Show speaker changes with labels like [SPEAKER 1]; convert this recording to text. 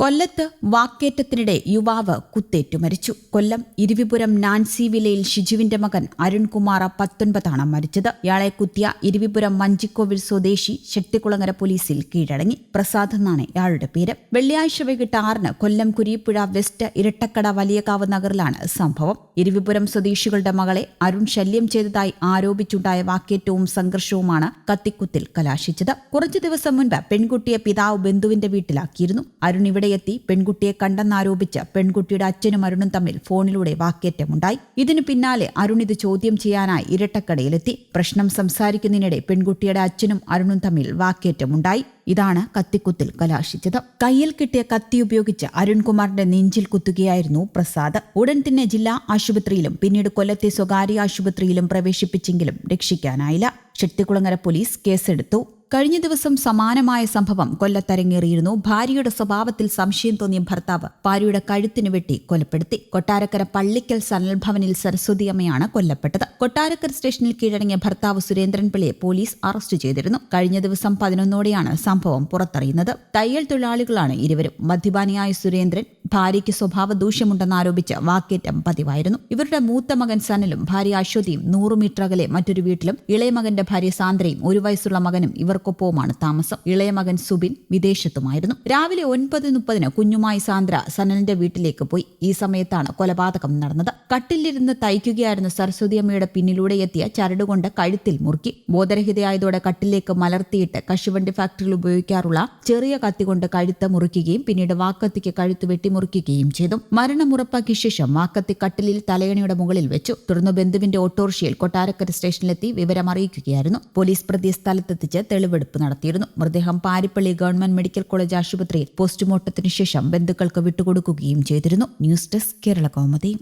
[SPEAKER 1] കൊല്ലത്ത് വാക്കേറ്റത്തിനിടെ യുവാവ് കുത്തേറ്റു മരിച്ചു. കൊല്ലം ഇരുവിപുരം നാൻസി വിലയിൽ ഷിജുവിന്റെ മകൻ അരുൺകുമാർ പത്തൊൻപതാണ് മരിച്ചത്. ഇയാളെ കുത്തിയ ഇരുവിപുരം മഞ്ചിക്കോവിൽ സ്വദേശി ശക്തികുളങ്ങര പോലീസിൽ കീഴടങ്ങി. പ്രസാദ് എന്നാണ് ഇയാളുടെ പേര്. വെള്ളിയാഴ്ച വൈകിട്ട് ആറിന് കൊല്ലം കുരിപ്പുഴ വെസ്റ്റ് ഇരട്ടക്കട വലിയകാവ് നഗറിലാണ് സംഭവം. ഇരുവിപുരം സ്വദേശികളുടെ മകളെ അരുൺ ശല്യം ചെയ്തതായി ആരോപിച്ചുണ്ടായ വാക്കേറ്റവും സംഘർഷവുമാണ് കത്തിക്കുത്തിൽ കലാശിച്ചത്. കുറച്ചു ദിവസം മുൻപ് പെൺകുട്ടിയെ പിതാവ് ബന്ധുവിന്റെ വീട്ടിലാക്കിയിരുന്നു. അരുൺ ഇവിടെ എത്തി പെൺകുട്ടിയെ കണ്ടെന്നാരോപിച്ച് പെൺകുട്ടിയുടെ അച്ഛനും അരുണും തമ്മിൽ ഫോണിലൂടെ വാക്കേറ്റമുണ്ടായി. ഇതിനു പിന്നാലെ അരുൺ ഇത് ചോദ്യം ചെയ്യാനായി ഇരട്ടക്കടയിലെത്തി. പ്രശ്നം സംസാരിക്കുന്നതിനിടെ പെൺകുട്ടിയുടെ അച്ഛനും അരുണും തമ്മിൽ വാക്കേറ്റമുണ്ടായി. ഇതാണ് കത്തിക്കുത്തിൽ കലാശിച്ചത്. കയ്യിൽ കിട്ടിയ കത്തി ഉപയോഗിച്ച് അരുൺകുമാറിന്റെ നെഞ്ചിൽ കുത്തുകയായിരുന്നു പ്രസാദ്. ഉടൻ തന്നെ ജില്ലാ ആശുപത്രിയിലും പിന്നീട് കൊല്ലത്തെ സ്വകാര്യ ആശുപത്രിയിലും പ്രവേശിപ്പിച്ചെങ്കിലും രക്ഷിക്കാനായില്ല. ശക്തികുളങ്ങര പോലീസ് കേസെടുത്തു. കഴിഞ്ഞ ദിവസം സമാനമായ സംഭവം കൊല്ലത്തരങ്ങേറിയിരുന്നു. ഭാര്യയുടെ സ്വഭാവത്തിൽ സംശയം തോന്നിയ ഭർത്താവ് ഭാര്യയുടെ കഴുത്തിന് വെട്ടി കൊലപ്പെടുത്തി. കൊട്ടാരക്കര പള്ളിക്കൽ സനൽ ഭവനിൽ സരസ്വതിയമ്മയാണ് കൊല്ലപ്പെട്ടത്. കൊട്ടാരക്കര സ്റ്റേഷനിൽ കീഴടങ്ങിയ ഭർത്താവ് സുരേന്ദ്രൻ പിള്ളയെ പോലീസ് അറസ്റ്റ് ചെയ്തിരുന്നു. കഴിഞ്ഞ ദിവസം പതിനൊന്നോടെയാണ് സംഭവം പുറത്തറിയുന്നത്. തയ്യൽ തൊഴിലാളികളാണ് ഇരുവരും. മദ്യപാനിയായ സുരേന്ദ്രൻ ഭാര്യയ്ക്ക് സ്വഭാവ ദൂഷ്യമുണ്ടെന്നാരോപിച്ച് വാക്കേറ്റം പതിവായിരുന്നു. ഇവരുടെ മൂത്ത മകൻ സനലും ഭാര്യ അശ്വതിയും നൂറ് മീറ്റർ അകലെ മറ്റൊരു വീട്ടിലും ഇളയ മകന്റെ ഭാര്യ സാന്ദ്രയും ഒരു വയസ്സുള്ള മകനും ഇവർക്കൊപ്പവുമാണ് താമസം. ഇളയ മകൻ സുബിൻ വിദേശത്തുമായിരുന്നു. രാവിലെ ഒൻപത് മുപ്പതിന് കുഞ്ഞുമായി സാന്ദ്ര സനലിന്റെ വീട്ടിലേക്ക് പോയി. ഈ സമയത്താണ് കൊലപാതകം നടന്നത്. കട്ടിലിരുന്ന് തയ്ക്കുകയായിരുന്ന സരസ്വതിയമ്മയുടെ പിന്നിലൂടെ എത്തിയ ചരടുകൊണ്ട് കഴുത്തിൽ മുറുക്കി. ബോധരഹിതയായതോടെ കട്ടിലേക്ക് മലർത്തിയിട്ട് കശുവണ്ടി ഫാക്ടറിയിൽ ഉപയോഗിക്കാറുള്ള ചെറിയ കത്തി കൊണ്ട് കഴുത്ത് മുറിക്കുകയും പിന്നീട് വാക്കത്തിക്ക് കഴുത്ത് വെട്ടിമുറിക്കുകയും ചെയ്തു. മരണം ഉറപ്പാക്കിയ ശേഷം വാക്കത്തി കട്ടിലിൽ തലയണയുടെ മുകളിൽ വെച്ചു. തുടർന്ന് ബന്ധുവിന്റെ ഓട്ടോറിക്ഷയിൽ കൊട്ടാരക്കര സ്റ്റേഷനിലെത്തി വിവരം അറിയിക്കുകയായിരുന്നു പോലീസ് പ്രതി സ്ഥലത്തെത്തിച്ച് തെളിവെടുപ്പ് നടത്തിയിരുന്നു. മൃതദേഹം പാരിപ്പള്ളി ഗവൺമെന്റ് മെഡിക്കൽ കോളേജ് ആശുപത്രിയിൽ പോസ്റ്റ്മോർട്ടത്തിന് ശേഷം ബന്ധുക്കൾക്ക് വിട്ടുകൊടുക്കുകയും ചെയ്തിരുന്നു. News desk Kerala Kaumudi.